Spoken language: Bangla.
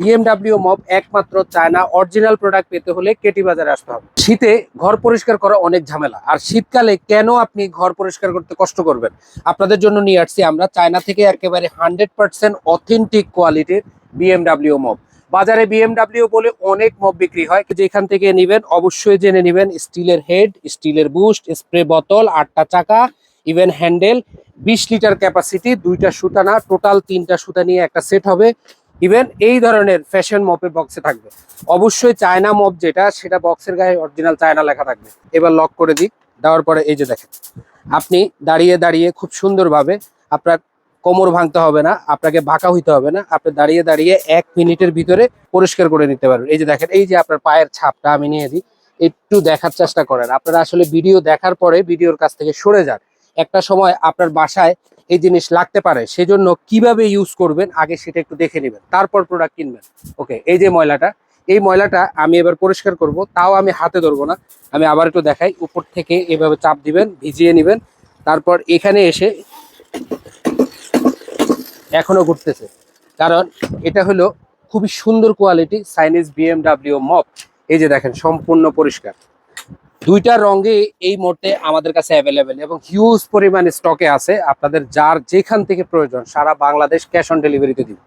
বিএমডাব্লিউ মপ একমাত্র চায়না অরিজিনাল প্রোডাক্ট পেতে হলে কেটি বাজারে আসতে হবে। শীতে ঘর পরিষ্কার করা অনেক ঝামেলা। আর শীতকালে কেন আপনি ঘর পরিষ্কার করতে কষ্ট করবেন? আপনাদের জন্য নিয়ে আসছি আমরা চায়না থেকে একেবারে হান্ড্রেড পার্সেন্ট অথেন্টিক কোয়ালিটির বিএমডাব্লিউ মপ বাজারে বিএমডাব্লিউ বলে অনেক মপ বিক্রি হয়। যেখান থেকে নেবেন, অবশ্যই জেনে নেবেন স্টিলের হেড স্টিলের বুস্ট স্প্রে বোতল আটটা চাকা ইভেন হ্যান্ডেল বিশ লিটার ক্যাপাসিটি দুইটা সুতা না টোটাল তিনটা সুতা নিয়ে একটা সেট হবে। ইভেন এই ধরনের ফ্যাশন মপের বক্সে থাকবে। অবশ্যই চায়না মপ যেটা, সেটা বক্সের গায়ে অরিজিনাল চায়না লেখা থাকবে। এবার লক করে দিই। দেওয়ার পরে এই যে দেখেন, আপনি দাঁড়িয়ে দাঁড়িয়ে খুব সুন্দরভাবে আপনার কোমর ভাঙতে হবে না, আপনাকে বাঁকা হইতে হবে না, আপনি দাঁড়িয়ে দাঁড়িয়ে এক মিনিটের ভিতরে পরিষ্কার করে নিতে পারবেন। এই যে দেখেন, এই যে আপনার পায়ের ছাপটা আমি নিয়ে দিই, একটু দেখার চেষ্টা করেন। আপনারা আসলে ভিডিও দেখার পরে ভিডিওর কাছ থেকে সরে যান। একটা সময় আপনার বাসায় এই জিনিস লাগতে পারে, সেজন্য কীভাবে ইউজ করবেন, আগে সেটা একটু দেখে নেবেন, তারপর প্রোডাক্ট কিনবেন। ওকে এই যে ময়লাটা, এই ময়লাটা আমি এবার পরিষ্কার করব, তাও আমি হাতে ধরবো না, আমি আবার একটু দেখাই, উপর থেকে এভাবে চাপ দিবেন, ভিজিয়ে নেবেন, তারপর এখানে এসে এখনও ঘুরতেছে। কারণ এটা হলো খুবই সুন্দর কোয়ালিটি সাইনিজ বিএমডাব্লিউ মপ এই যে দেখেন, সম্পূর্ণ পরিষ্কার। দুইটা রঙে এই মুহূর্তে আমাদের কাছে অ্যাভেলেবেল এবং হিউজ পরিমাণে স্টকে আছে। আপনাদের যার যেখান থেকে প্রয়োজন, সারা বাংলাদেশ ক্যাশ অন ডেলিভারিতে দিব।